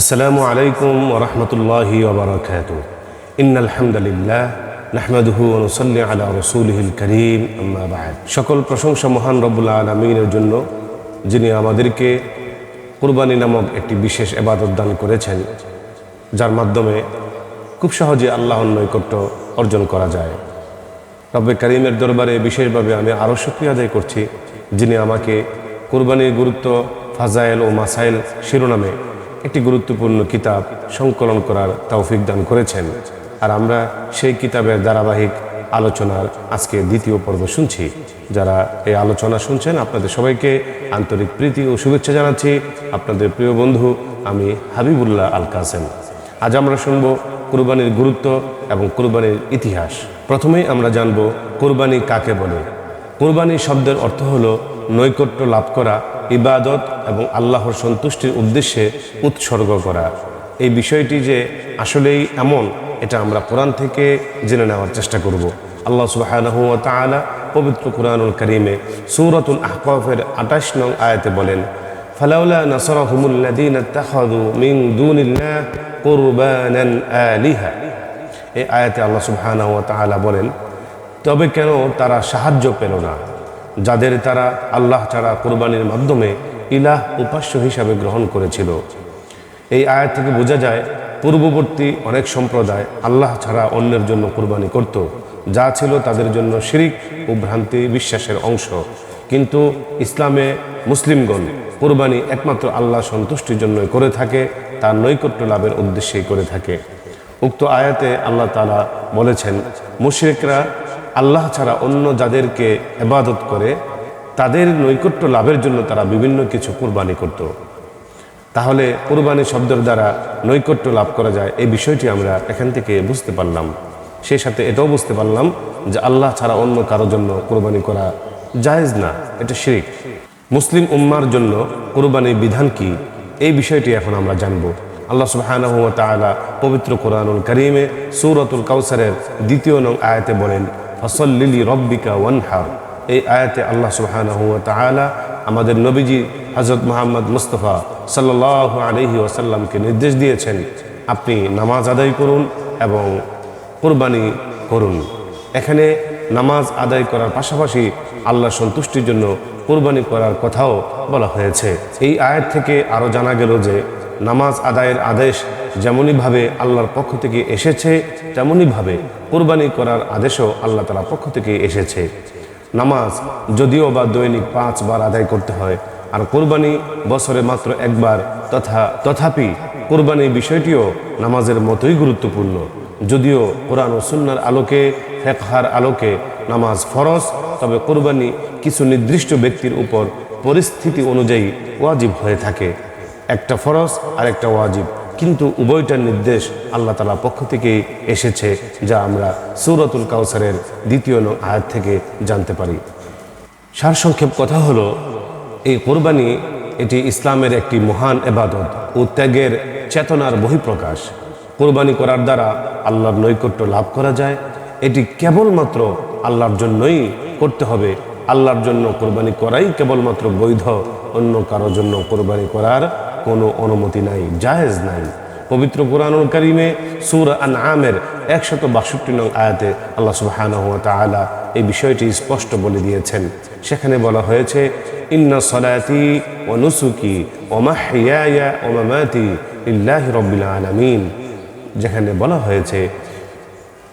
আসসালামু আলাইকুম ওরহমতুল্লাহি ওবরাকাত ইন আলহামদুলিল্লাহ অনুসল্লি আলা রসুলহিল করিম আম্মাবাদ সকল প্রশংসা মহান রব্বুল্লা আলমিনের জন্য যিনি আমাদেরকে কুরবানি নামক একটি বিশেষ এবাদত দান করেছেন, যার মাধ্যমে খুব সহজে আল্লাহর নৈকট্য অর্জন করা যায়। রব্বে করিমের দরবারে বিশেষভাবে আমি আরও সুক্রিয় আদায় করছি, যিনি আমাকে কুরবানির গুরুত্ব, ফাজাইল ও মাসাইল শিরোনামে একটি গুরুত্বপূর্ণ কিতাব সংকলন করার তৌফিক দান করেছেন। আর আমরা সেই কিতাবের ধারাবাহিক আলোচনার আজকে দ্বিতীয় পর্ব শুনছি। যারা এই আলোচনা শুনছেন, আপনাদের সবাইকে আন্তরিক প্রীতি ও শুভেচ্ছা জানাচ্ছি। আপনাদের প্রিয় বন্ধু, আমি হাবিবুল্লাহ আল কাসেম আজ আমরা শুনব কুরবানির গুরুত্ব এবং কুরবানির ইতিহাস। প্রথমেই আমরা জানব কুরবানি কাকে বলে। কুরবানি শব্দের অর্থ হলো নৈকট্য লাভ করা ইবাদত এবং আল্লাহর সন্তুষ্টির উদ্দেশ্যে উৎসর্গ করা। এই বিষয়টি যে আসলেই এমন, এটা আমরা কোরআন থেকে জেনে নেওয়ার চেষ্টা করব। আল্লাহ তাআলা পবিত্র কোরআনুল করিমে সূরাতুল আহকাফের আঠাশ নং আয়াতে বলেন এই আয়াতে আল্লাহ সুবহানাহু বলেন, তবে কেন তারা সাহায্য পেল না? যাদের তারা আল্লাহ ছাড়া কোরবানির মাধ্যমে ইলাহ উপাস্য হিসাবে গ্রহণ করেছিল। এই আয়াত থেকে বোঝা যায়, পূর্ববর্তী অনেক সম্প্রদায় আল্লাহ ছাড়া অন্যের জন্য কোরবানি করত, যা ছিল তাদের জন্য শিরিক ও ভ্রান্তি বিশ্বাসের অংশ। কিন্তু ইসলামে মুসলিমগণ কোরবানি একমাত্র আল্লাহ সন্তুষ্টির জন্যই করে থাকে তার নৈকট্য লাভের উদ্দেশ্যেই করে থাকে। উক্ত আয়াতে আল্লাহ তালা বলেছেন, মুশরিকরা আল্লাহ ছাড়া অন্য যাদেরকে এবাদত করে, তাদের নৈকট্য লাভের জন্য তারা বিভিন্ন কিছু কোরবানি করত। তাহলে কোরবানি শব্দের দ্বারা নৈকট্য লাভ করা যায়, এই বিষয়টি আমরা এখান থেকে বুঝতে পারলাম। সেই সাথে এটাও বুঝতে পারলাম যে আল্লাহ ছাড়া অন্য কারোর জন্য কোরবানি করা জায়েজ না, এটা শিরিক। মুসলিম উম্মার জন্য কোরবানির বিধান কি? এই বিষয়টি এখন আমরা জানব। আল্লাহ সুবহানাহু পবিত্র কোরআনুল করিমে সূরাতুল কাউসারের দ্বিতীয় নং আয়াতে বলেন ফসল্লিলি রব্বিকা ওয়ানহার এই আয়াতে আল্লাহ সুবহানাহু আমাদের নবীজি হজরত মোহাম্মদ মুস্তফা সাল্লাহ আলহি ওয়াসাল্লামকে নির্দেশ দিয়েছেন, আপনি নামাজ আদায় করুন এবং কোরবানি করুন। এখানে নামাজ আদায় করার পাশাপাশি আল্লাহ সন্তুষ্টির জন্য কোরবানি করার কথাও বলা হয়েছে। এই আয়াত থেকে আরও জানা গেল যে নামাজ আদায়ের আদেশ যেমনইভাবে আল্লাহর পক্ষ থেকে এসেছে, তেমনইভাবে কোরবানি করার আদেশও আল্লাহ তালার পক্ষ থেকে এসেছে। নামাজ যদিও বা দৈনিক পাঁচবার আদায় করতে হয়, আর কোরবানি বছরে মাত্র একবার, তথা তথাপি কোরবানি বিষয়টিও নামাজের মতোই গুরুত্বপূর্ণ। যদিও কোরআন ও সুন্নার আলোকে, ফেকহার আলোকে নামাজ ফরজ, তবে কোরবানি কিছু নির্দিষ্ট ব্যক্তির উপর পরিস্থিতি অনুযায়ী ওয়াজিব হয়ে থাকে। একটা ফরজ আর একটা ওয়াজিব। কিন্তু উভয়টার নির্দেশ আল্লাহ তালা পক্ষ থেকে এসেছে, যা আমরা সৌরতুল কাউসারের দ্বিতীয় নং আয়াত থেকে জানতে পারি। সারসংক্ষেপ কথা হলো, এই কোরবানি এটি ইসলামের একটি মহান এবাদত ও ত্যাগের চেতনার বহিঃপ্রকাশ। কোরবানি করার দ্বারা আল্লাহর নৈকট্য লাভ করা যায়। এটি কেবলমাত্র আল্লাহর জন্যই করতে হবে। আল্লাহর জন্য কোরবানি করাই কেবলমাত্র বৈধ, অন্য কারোর জন্য কোরবানি করার কোনো অনুমতি নাই, জায়েজ নাই। পবিত্র কোরআনুল করিমে সুর আন আমের একশত বাষট্টি নং আয়াতে আল্লাহ তাআলা এই বিষয়টি স্পষ্ট বলে দিয়েছেন। সেখানে বলা হয়েছে, ইন্না সলাতি ও নুসুকি ও মাহিয়ায়া ও মামাতি লিল্লাহি রব্বিল আলামিন। যেখানে বলা হয়েছে,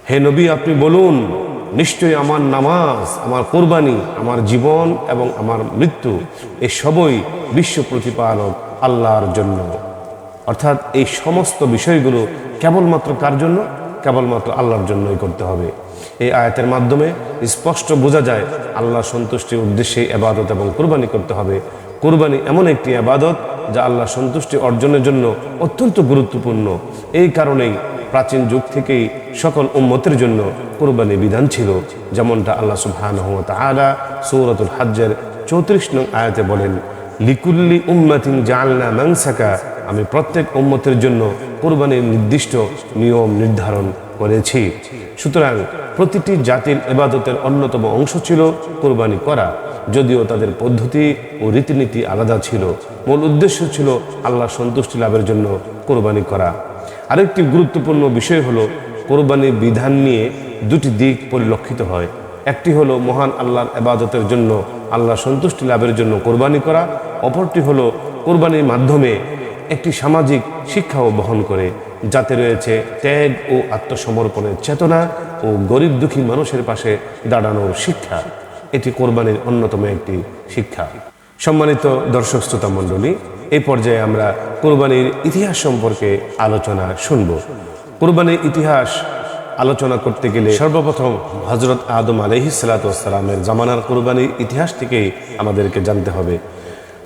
হে নবী, আপনি বলুন, নিশ্চয়ই আমার নামাজ, আমার কোরবানি, আমার জীবন এবং আমার মৃত্যু এই সবই বিশ্ব প্রতিপালক আল্লাহর জন্য। অর্থাৎ এই সমস্ত বিষয়গুলো কেবলমাত্র কার জন্য? কেবলমাত্র আল্লাহর জন্যই করতে হবে। এই আয়াতের মাধ্যমে স্পষ্ট বোঝা যায় আল্লাহ সন্তুষ্টির উদ্দেশ্যে এবাদত এবং কোরবানি করতে হবে। কোরবানি এমন একটি আবাদত যা আল্লাহ সন্তুষ্টি অর্জনের জন্য অত্যন্ত গুরুত্বপূর্ণ। এই কারণেই প্রাচীন যুগ থেকেই সকল উম্মতের জন্য কোরবানি বিধান ছিল। যেমনটা আল্লাহ সুবহানাহু ওয়া তাআলা সূরাতুল হাজ্জের চৌত্রিশ নং আয়াতে বলেন লিকুল্লি উম্মাতিন জাআলনা মানসাকা। আমি প্রত্যেক উম্মতের জন্য কোরবানির নির্দিষ্ট নিয়ম নির্ধারণ করেছি। সুতরাং প্রতিটি জাতির এবাদতের অন্যতম অংশ ছিল কোরবানি করা, যদিও তাদের পদ্ধতি ও রীতিনীতি আলাদা ছিল। মূল উদ্দেশ্য ছিল আল্লাহ সন্তুষ্টি লাভের জন্য কোরবানি করা। আরেকটি গুরুত্বপূর্ণ বিষয় হলো কোরবানির বিধান নিয়ে দুটি দিক পরিলক্ষিত হয়। একটি হলো মহান আল্লাহর আবাদতের জন্য আল্লাহ সন্তুষ্টি লাভের জন্য কোরবানি করা। অপরটি হলো কোরবানির মাধ্যমে একটি সামাজিক শিক্ষাও বহন করে, যাতে রয়েছে ত্যাগ ও আত্মসমর্পণের চেতনা ও গরিব দুঃখী মানুষের পাশে দাঁড়ানোর শিক্ষা। এটি কোরবানির অন্যতম একটি শিক্ষা। সম্মানিত দর্শক শ্রোতা মণ্ডলী এই পর্যায়ে আমরা কোরবানির ইতিহাস সম্পর্কে আলোচনা শুনব। কোরবানির ইতিহাস আলোচনা করতে গেলে সর্বপ্রথম হজরত আদম আলহি সালাতামের জামানার কোরবানির ইতিহাস থেকেই আমাদেরকে জানতে হবে।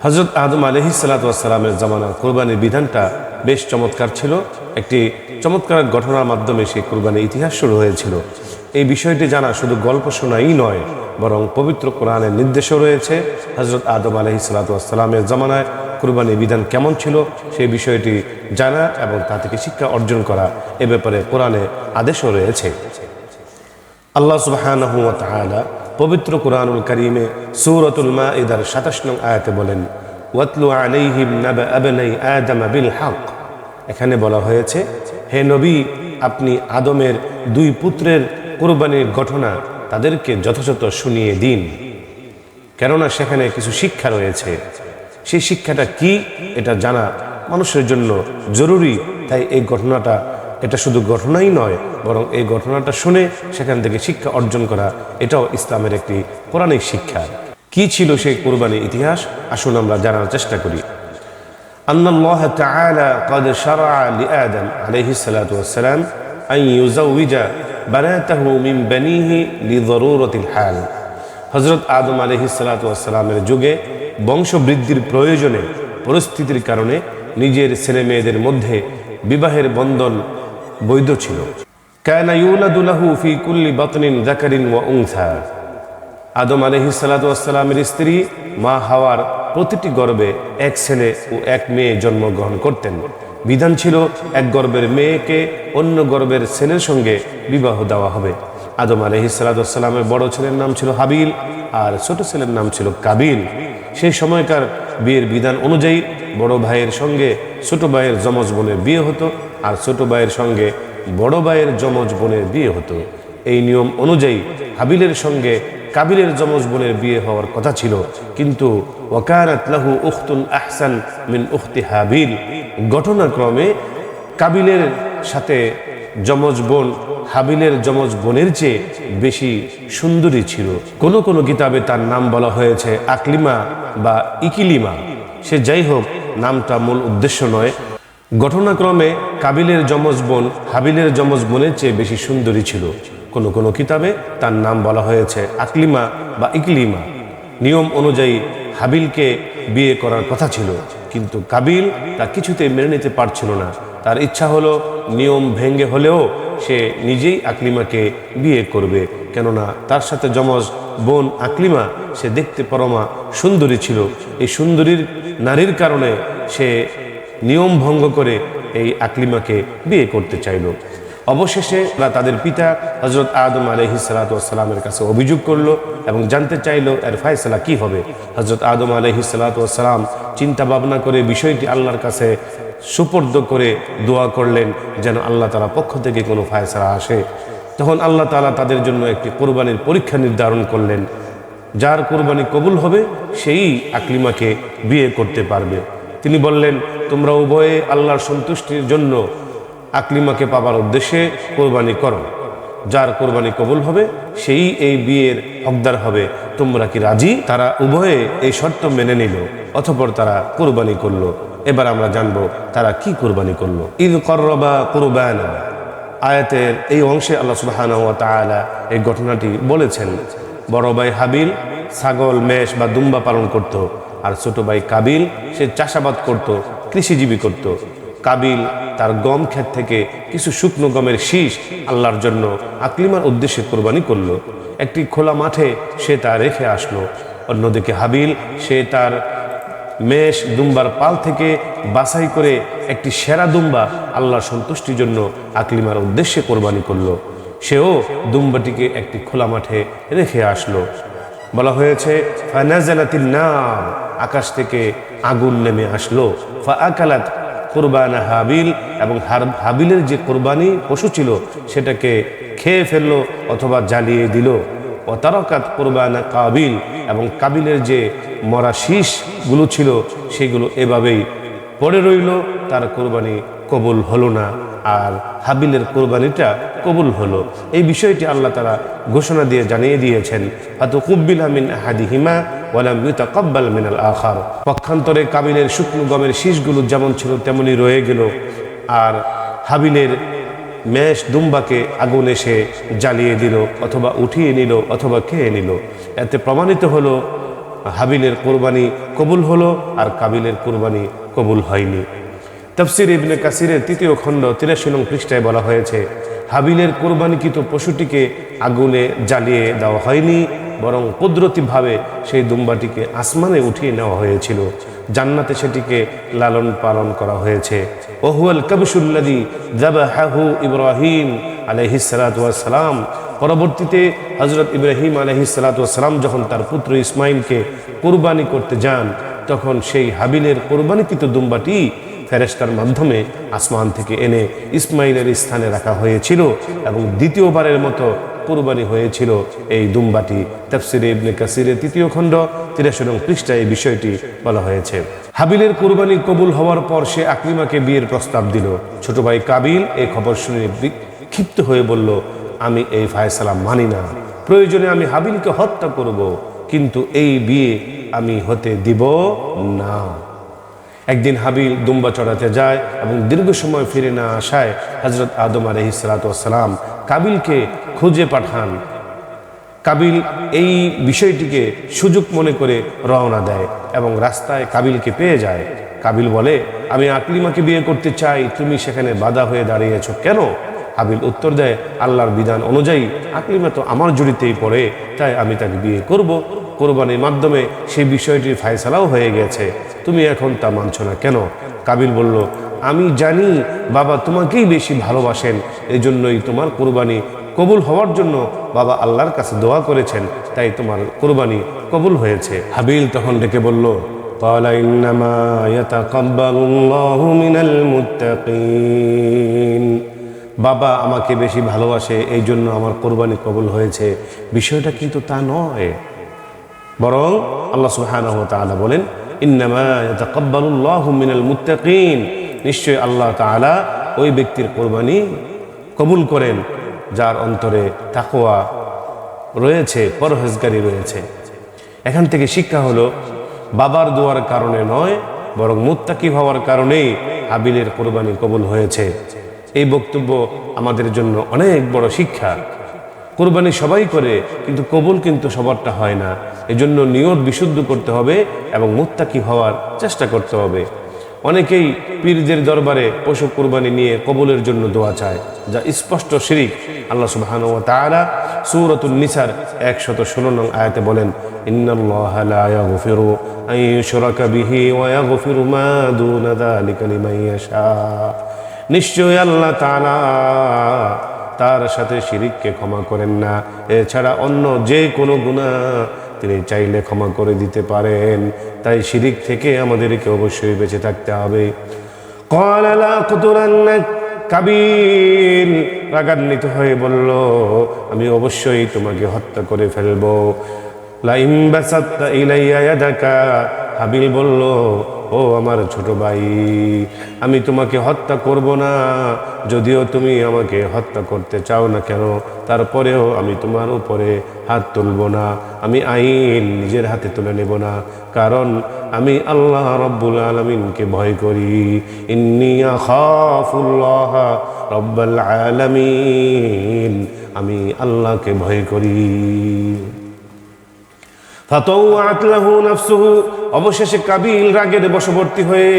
হজরত আদম আলহি সালাতামের জামানার কোরবানির বিধানটা বেশ চমৎকার ছিল। একটি চমৎকার ঘটনার মাধ্যমে সেই কোরবানির ইতিহাস শুরু হয়েছিল। এই বিষয়টি জানা শুধু গল্প শোনাই নয়, বরং পবিত্র কোরআনের নির্দেশও রয়েছে। হজরত আদম আলহি সালাতামের জামানায় কোরবানির বিধান কেমন ছিল সেই বিষয়টি জানা এবং তা থেকে শিক্ষা অর্জন করা এ ব্যাপারে কোরআনে আদেশও রয়েছে। আল্লাহ সুবহানাহু পবিত্র কোরআনুল কারীমে মা মাঈদার 27 নং আয়াতে বলেন, ওয়াতলু এখানে বলা হয়েছে, হে নবী, আপনি আদমের দুই পুত্রের কোরবানির ঘটনা তাদেরকে যথাযথ শুনিয়ে দিন কেননা সেখানে কিছু শিক্ষা রয়েছে সেই শিক্ষাটা কি এটা জানা মানুষের জন্য জরুরি তাই এই ঘটনাটা এটা শুধু ঘটনাই নয় বরং এই ঘটনাটা শুনে সেখান থেকে শিক্ষা অর্জন করা এটাও ইসলামের একটি পৌরাণিক শিক্ষা কি ছিল সেই কোরবানি ইতিহাস আসুন আমরা জানার চেষ্টা করি أن الله تعالى قد شرع لآدم عليه الصلاة والسلام أن يزوج বানাতাহু হযরত আদম আলাইহিস সালাতু যুগে বংশবৃদ্ধির প্রয়োজনে, পরিস্থিতির কারণে নিজের ছেলে মেয়েদের মধ্যে বিবাহের বন্ধন বৈধ ছিল। কানা ইউলাদু লাহু ফি কুল্লি বাতনিন আদম আলাইহিস স্ত্রী মা হাওয়ার প্রতিটি গর্বে এক ছেলে ও এক মেয়ে জন্মগ্রহণ করতেন। বিধান ছিল, এক গর্বের মেয়েকে অন্য গর্বের ছেলের সঙ্গে বিবাহ দেওয়া হবে। আদম আলহি সালাতামের বড় ছেলের নাম ছিল হাবিল, আর ছোট ছেলের নাম ছিল কাবিল। সেই সময়কার বিয়ের বিধান অনুযায়ী বড় ভাইয়ের সঙ্গে ছোট ভাইয়ের যমজ বোনের বিয়ে হতো, আর ছোট ভাইয়ের সঙ্গে বড় ভাইয়ের যমজ বোনের বিয়ে হতো। এই নিয়ম অনুযায়ী হাবিলের সঙ্গে কাবিলের যমজ বোনের বিয়ে হওয়ার কথা ছিল। কিন্তু ওয়াকারাত লাহু উখতুন আহসান মিন উখতি হাবিল। ঘটনাক্রমে কাবিলের সাথে যমজ বোন হাবিলের যমজ বোনের চেয়ে বেশি সুন্দরী ছিল। কোনো কোনো কিতাবে তার নাম বলা হয়েছে আকলিমা বা ইকিলিমা। সে যাই হোক, নামটা মূল উদ্দেশ্য নয়। ঘটনাক্রমে কাবিলের যমজ বোন হাবিলের যমজ বোনের চেয়ে বেশি সুন্দরী ছিল। কোনো কোনো কিতাবে তার নাম বলা হয়েছে আকলিমা বা ইকলিমা। নিয়ম অনুযায়ী হাবিলকে বিয়ে করার কথা ছিল, কিন্তু কাবিল তা কিছুতে মেনে নিতে পারছিল না। তার ইচ্ছা হলো নিয়ম ভেঙ্গে হলেও সে নিজেই আকলিমাকে বিয়ে করবে, কেননা তার সাথে যমজ বোন আকলিমা, সে দেখতে পরমা সুন্দরী ছিল। এই সুন্দরীর নারীর কারণে সে নিয়ম ভঙ্গ করে এই আকলিমাকে বিয়ে করতে চাইল। অবশেষে তারা তাদের পিতা হজরত আদম আলহি সালাতামের কাছে অভিযোগ করল এবং জানতে চাইলো, এর ফায়সলা কি হবে? হজরত আদম আলহি সালাতাম চিন্তা ভাবনা করে বিষয়টি আল্লাহর কাছে সুপর্দ করে দোয়া করলেন, যেন আল্লাহ তালা পক্ষ থেকে কোনো ফায়সলা আসে। তখন আল্লাহ তালা তাদের জন্য একটি কোরবানির পরীক্ষা নির্ধারণ করলেন। যার কোরবানি কবুল হবে, সেই আকলিমাকে বিয়ে করতে পারবে। তিনি বললেন, তোমরা উভয়ে আল্লাহর সন্তুষ্টির জন্য আকলিমাকে পাবার উদ্দেশ্যে কোরবানি করো। যার কোরবানি কবুল হবে, সেই এই বিয়ের হকদার হবে। তোমরা কি রাজি? তারা উভয়ে এই শর্ত মেনে নিল অথপর তারা কোরবানি করল। এবার আমরা জানব, তারা কি কোরবানি করল। ঈদ করবা কোরবানা। আয়াতের এই অংশে আল্লাহ সুবাহান এই ঘটনাটি বলেছেন, বড় ভাই হাবিল ছাগল, মেষ বা দুম্বা পালন করত, আর ছোট ভাই কাবিল সে চাষাবাদ করত, কৃষিজীবী করত। কাবিল তার গম ক্ষেত থেকে কিছু শুকনো গমের শীষ আল্লাহর জন্য আকলিমার উদ্দেশ্যে কোরবানি করল। একটি খোলা মাঠে সে তা রেখে আসলো। অন্যদিকে হাবিল, সে তার মেষ দুম্বার পাল থেকে বাছাই করে একটি সেরা দুম্বা আল্লাহর সন্তুষ্টির জন্য আকলিমার উদ্দেশ্যে কোরবানি করল। সেও দুম্বাটিকে একটি খোলা মাঠে রেখে আসলো। বলা হয়েছে, ফানাজালাতিন নার আকাশ থেকে আগুন নেমে আসলো। ফা আকালাত কুরবানা হাবিল এবং হাবিলের যে কোরবানি পশু ছিল, সেটাকে খেয়ে ফেলল অথবা জ্বালিয়ে দিল। ও তারকাত কোরবানা কাবিল এবং কাবিলের যে মরা শীষগুলো ছিল, সেগুলো এভাবেই পড়ে রইল। তার কোরবানি কবুল হলো না আর হাবিলের কোরবানিটা কবুল হলো। এই বিষয়টি আল্লাহ তারা ঘোষণা দিয়ে জানিয়ে দিয়েছেন হয়তো কুব্বিল আমিন হাদিহিমা ওয়ালাম ইউতাকাব্বাল মিনাল আখার। পক্ষান্তরে কাবিলের শুকনো গমের শীষগুলো যেমন ছিল, তেমনি রয়ে গেল। আর হাবিলের মেষ দুম্বাকে আগুন এসে জ্বালিয়ে দিল, অথবা উঠিয়ে নিল, অথবা খেয়ে নিল। এতে প্রমাণিত হলো, হাবিলের কোরবানি কবুল হলো আর কাবিলের কোরবানি কবুল হয়নি। তফসির ইবনে কাসিরের তৃতীয় খণ্ড তিরাশি নং পৃষ্ঠায় বলা হয়েছে, হাবিলের কোরবানিকৃত পশুটিকে আগুনে জ্বালিয়ে দেওয়া হয়নি বরং কুদরতিভাবে সেই দুম্বাটিকে আসমানে উঠিয়ে নেওয়া হয়েছিল। জান্নাতে সেটিকে লালন পালন করা হয়েছে। ওহুয়াল কবিসুল্লাদি জাবাহাহু ইব্রাহিম আলহিসালাম পরবর্তীতে হজরত ইব্রাহিম আলহিসালাম যখন তার পুত্র ইসমাইলকে কোরবানি করতে যান, তখন সেই হাবিলের কোরবানিকৃত দুম্বাটি ফেরেস্তার মাধ্যমে আসমান থেকে এনে ইসমাইলের স্থানে রাখা হয়েছিল এবং দ্বিতীয়বারের মতো কোরবানি হয়েছিল এই দুম্বাটি। তাফসিরে ইবনে কাসিরের তৃতীয় খণ্ড তিরাশি নং পৃষ্ঠায় এই বিষয়টি বলা হয়েছে। হাবিলের কোরবানি কবুল হওয়ার পর সে আকলিমাকে বিয়ের প্রস্তাব দিল। ছোট ভাই কাবিল এই খবর শুনে ক্ষিপ্ত হয়ে বলল, আমি এই ফায়সালা মানি না। প্রয়োজনে আমি হাবিলকে হত্যা করব, কিন্তু এই বিয়ে আমি হতে দিব না। একদিন হাবিল দুম্বা চড়াতে যায় এবং দীর্ঘ সময় ফিরে না আসায় হজরত আদম আলহিসালাম কাবিলকে খুঁজে পাঠান। কাবিল এই বিষয়টিকে সুযোগ মনে করে রওনা দেয় এবং রাস্তায় কাবিলকে পেয়ে যায়। কাবিল বলে, আমি আকলিমাকে বিয়ে করতে চাই, তুমি সেখানে বাধা হয়ে দাঁড়িয়েছ কেন? হাবিল উত্তর দেয়, আল্লাহর বিধান অনুযায়ী, আকলিমা তো আমার জড়িতেই পড়ে, তাই আমি তাকে বিয়ে করব। কোরবানির মাধ্যমে সেই বিষয়টির ফায়সালাও হয়ে গেছে। তুমি এখন তা মানছ না কেন? কাবিল বলল আমি জানি বাবা তোমাকেই বেশি ভালোবাসেন এই জন্যই তোমার কোরবানি কবুল হওয়ার জন্য বাবা আল্লাহর কাছে দোয়া করেছেন তাই তোমার কোরবানি কবুল হয়েছে হাবিল তখন ডেকে বলল قال إنما يتقبل الله من المتقين বাবা আমাকে বেশি ভালোবাসে এই জন্য আমার কোরবানি কবুল হয়েছে বিষয়টা কিন্তু তা নয় বরং আল্লাহ সুবহানাহু ওয়া তাআলা বলেন ইন্নামা ইয়াতাকাব্বালুল্লাহু মিনাল মুত্তাকিন নিশ্চয় আল্লাহ তাআলা ওই ব্যক্তির কোরবানি কবুল করেন, যার অন্তরে তাকওয়া রয়েছে, পরহেজগারি রয়েছে। এখান থেকে শিক্ষা হলো, বাবার দোয়ার কারণে নয়, বরং মুত্তাকি হওয়ার কারণেই হাবিলের কোরবানি কবুল হয়েছে। এই বক্তব্য আমাদের জন্য অনেক বড় শিক্ষা। কোরবানি সবাই করে, কিন্তু কবুল কিন্তু সবারটা হয় না। এজন্য নিয়ত বিশুদ্ধ করতে হবে এবং মুত্তাকি হওয়ার চেষ্টা করতে হবে। অনেকেই পীরদের দরবারে পশু কোরবানি নিয়ে কবুলের জন্য দোয়া চায়, যা স্পষ্ট শিরিক। আল্লাহ সুবহান ও তাআলা সূরাতুন নিসার 116 নং আয়াতে বলেন নিশ্চয় আল্লাহ তার সাথে শিরিককে ক্ষমা করেন না। এছাড়া অন্য যে কোনো গুণা তিনি চাইলে ক্ষমা করে দিতে পারেন। তাই শিরিক থেকে আমাদেরকে অবশ্যই বেঁচে থাকতে হবে। কলালা কাবিল রাগান্বিত হয়ে বলল, আমি অবশ্যই তোমাকে হত্যা করে ফেলব। লাইম্বাসাত্তা ইলাইয়া দাকা হাবিল বলল ও আমার ছোট ভাই, আমি তোমাকে হত্যা করব না। যদিও তুমি আমাকে হত্যা করতে চাও না কেন, তারপরেও আমি তোমার উপরে হাত তুলব না। আমি আইন নিজের হাতে তুলে নেব না, কারণ আমি আল্লাহ রব্বুল আলমিনকে ভয় করি। রব্বাল আলামিন, আমি আল্লাহকে ভয় করি। অবশেষে কাবিল রাগের বশবর্তী হয়ে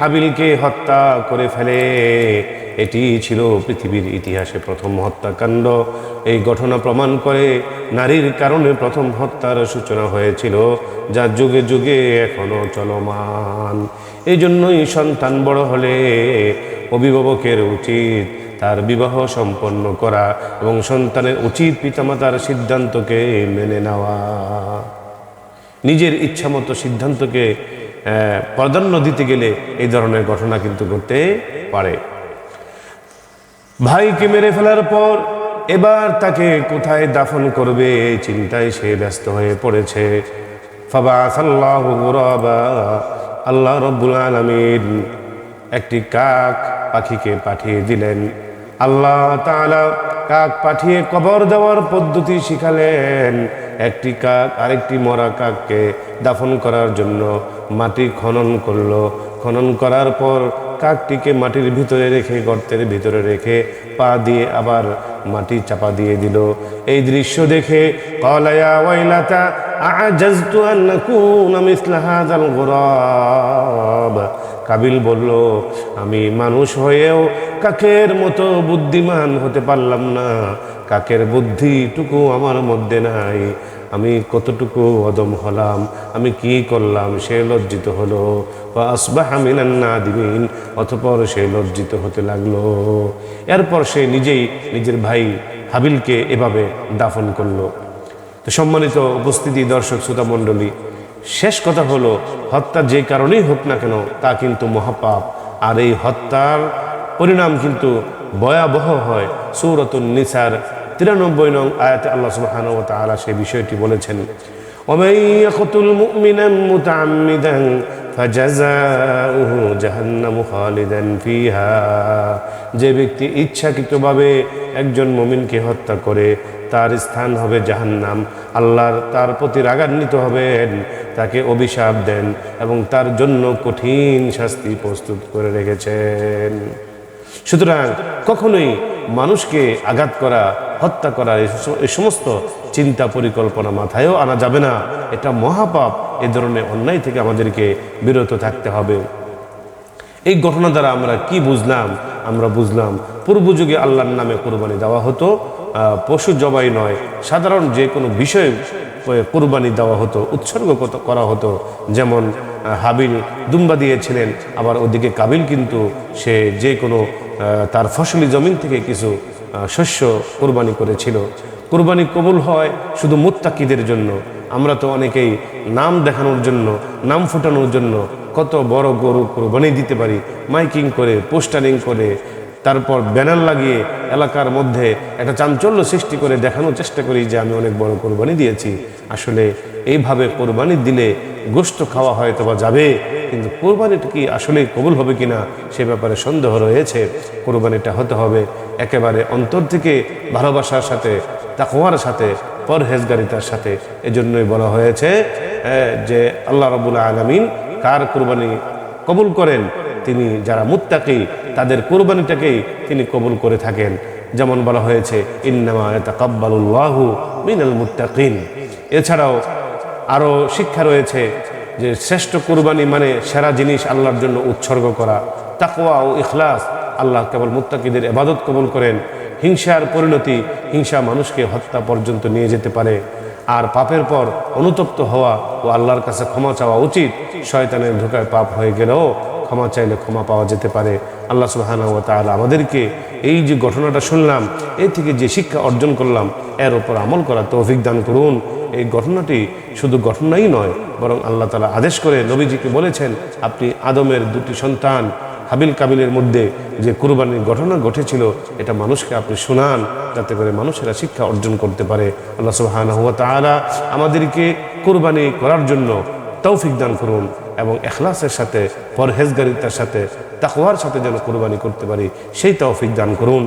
হাবিলকে হত্যা করে ফেলে। এটি ছিল পৃথিবীর ইতিহাসে প্রথম হত্যাকাণ্ড। এই ঘটনা প্রমাণ করে নারীর কারণে প্রথম হত্যার সূচনা হয়েছিল, যা যুগে যুগে এখনও চলমান। এই জন্যই সন্তান বড় হলে অভিভাবকের উচিত তার বিবাহ সম্পন্ন করা এবং সন্তানের উচিত পিতামাতার সিদ্ধান্তকে মেনে নেওয়া। নিজের ইচ্ছামতো সিদ্ধান্তকে প্রাধান্য দিতে গেলে এই ধরনের ঘটনা কিন্তু ঘটতে পারে। ভাইকে মেরে ফেলার পর এবার তাকে কোথায় দাফন করবে এই চিন্তায় সে ব্যস্ত হয়ে পড়েছে। আল্লাহ রব্বুল আলামিন একটি কাক পাখিকে পাঠিয়ে দিলেন। আল্লাহ তাআলা কাক পাঠিয়ে কবর দেওয়ার পদ্ধতি শিখালেন। একটি কাক আরেকটি মরা কাককে দাফন করার জন্য মাটি খনন করল। খনন করার পর কাকটিকে মাটির ভিতরে রেখে, গর্তের ভিতরে রেখে পা দিয়ে আবার মাটি চাপা দিয়ে দিল। এই দৃশ্য দেখে কলায়া ওয়াইলাতা কাবিল বলল, আমি মানুষ হয়েও কাকের মতো বুদ্ধিমান হতে পারলাম না। কাকের বুদ্ধিটুকু আমার মধ্যে নাই। আমি কতটুকু অদম হলাম? আমি কি করলাম? সে লজ্জিত হলো। বা আসবাহ নাদিমিন অতপর সে লজ্জিত হতে লাগল। এরপর সে নিজেই নিজের ভাই হাবিলকে এভাবে দাফন করল। তো সম্মানিত উপস্থিতি দর্শক, শ্রোতা মণ্ডলী শেষ কথা হলো হত্যা যে কারণেই হোক না কেন তা কিন্তু মহাপাপ আর এই হত্যার পরিণাম কিন্তু ভয়াবহ হয় সৌরতুল নিসার তিরানব্বই নং আয়াতে আল্লাহ সুবহান ও তাআলা সেই বিষয়টি বলেছেন ومن يقتل مؤمنا متعمدا فجزاؤه جهنم خالدا فيها যে ব্যক্তি ইচ্ছাকৃতভাবে একজন মমিনকে হত্যা করে, তার স্থান হবে জাহান্নাম। আল্লাহর তার প্রতি রাগান্বিত হবেন, তাকে অভিশাপ দেন এবং তার জন্য কঠিন শাস্তি প্রস্তুত করে রেখেছেন। সুতরাং কখনোই মানুষকে আঘাত করা, হত্যা করা এই সমস্ত চিন্তা পরিকল্পনা মাথায়ও আনা যাবে না। এটা মহাপাপ। এ ধরনের অন্যায় থেকে আমাদেরকে বিরত থাকতে হবে। এই ঘটনা দ্বারা আমরা কি বুঝলাম? আমরা বুঝলাম পূর্ব যুগে আল্লাহর নামে কোরবানি দেওয়া হতো পশু জবাই নয়, সাধারণ যে কোনো বিষয়ে কোরবানি দেওয়া হতো, উৎসর্গ করা হতো। যেমন হাবিল দুম্বা দিয়েছিলেন, আবার ওদিকে কাবিল কিন্তু সে যে কোনো তার ফসলি জমিন থেকে কিছু শস্য কোরবানি করেছিল। কোরবানি কবুল হয় শুধু মুত্তাকিদের জন্য, আমরা তো অনেকেই নাম দেখানোর জন্য, নাম ফোটানোর জন্য কত বড় গরু কোরবানি দিতে পারি, মাইকিং করে, পোস্টারিং করে, তারপর ব্যানার লাগিয়ে এলাকার মধ্যে একটা চাঞ্চল্য সৃষ্টি করে দেখানোর চেষ্টা করি যে আমি অনেক বড় কোরবানি দিয়েছি। আসলে এইভাবে কোরবানি দিলে গোস্ত খাওয়া হয়তো বা যাবে, কিন্তু কোরবানিটা কি আসলে কবুল হবে কিনা সে ব্যাপারে সন্দেহ রয়েছে। কোরবানিটা হতে হবে একেবারে অন্তর থেকে ভালোবাসার সাথে, তাকওয়ার সাথে, পরহেজগারিতার সাথে। এজন্যই বলা হয়েছে যে আল্লাহ রবুল আলমিন কার কোরবানি কবুল করেন? তিনি যারা মুত্তাকি, তাদের কোরবানিটাকেই তিনি কবুল করে থাকেন। যেমন বলা হয়েছে এছাড়াও আরও শিক্ষা রয়েছে যে, শ্রেষ্ঠ কোরবানি মানে সেরা জিনিস আল্লাহর জন্য উৎসর্গ করা। তাকওয়া ও ইখলাস, আল্লাহ কেবল মুত্তাকিদের এবাদত কবুল করেন। হিংসার পরিণতি, হিংসা মানুষকে হত্যা পর্যন্ত নিয়ে যেতে পারে। আর পাপের পর অনুতপ্ত হওয়া ও আল্লাহর কাছে ক্ষমা চাওয়া উচিত, শয়তানের ঢোকায় পাপ হয়ে গেলেও ক্ষমা চাইলে ক্ষমা পাওয়া যেতে পারে। আল্লাহ সুবাহানা ও তাআলা আমাদেরকে এই যে ঘটনাটা শুনলাম, এ থেকে যে শিক্ষা অর্জন করলাম, এর ওপর আমল করা তৌফিক দান করুন। এই ঘটনাটি শুধু ঘটনাই নয়, বরং আল্লাহ তালা আদেশ করে নবীজিকে বলেছেন, আপনি আদমের দুটি সন্তান হাবিল কাবিলের মধ্যে যে কুরবানির ঘটনা ঘটেছিল, এটা মানুষকে আপনি শোনান, যাতে করে মানুষেরা শিক্ষা অর্জন করতে পারে। আল্লাহ সুবহানাহু ওয়া তাআলা আমাদেরকে কোরবানি করার জন্য তৌফিক দান করুন এবং এখলাসের সাথে, পরহেজগারিতার সাথে, তাকওয়ার সাথে যেন কোরবানি করতে পারি, সেই তৌফিক দান করুন।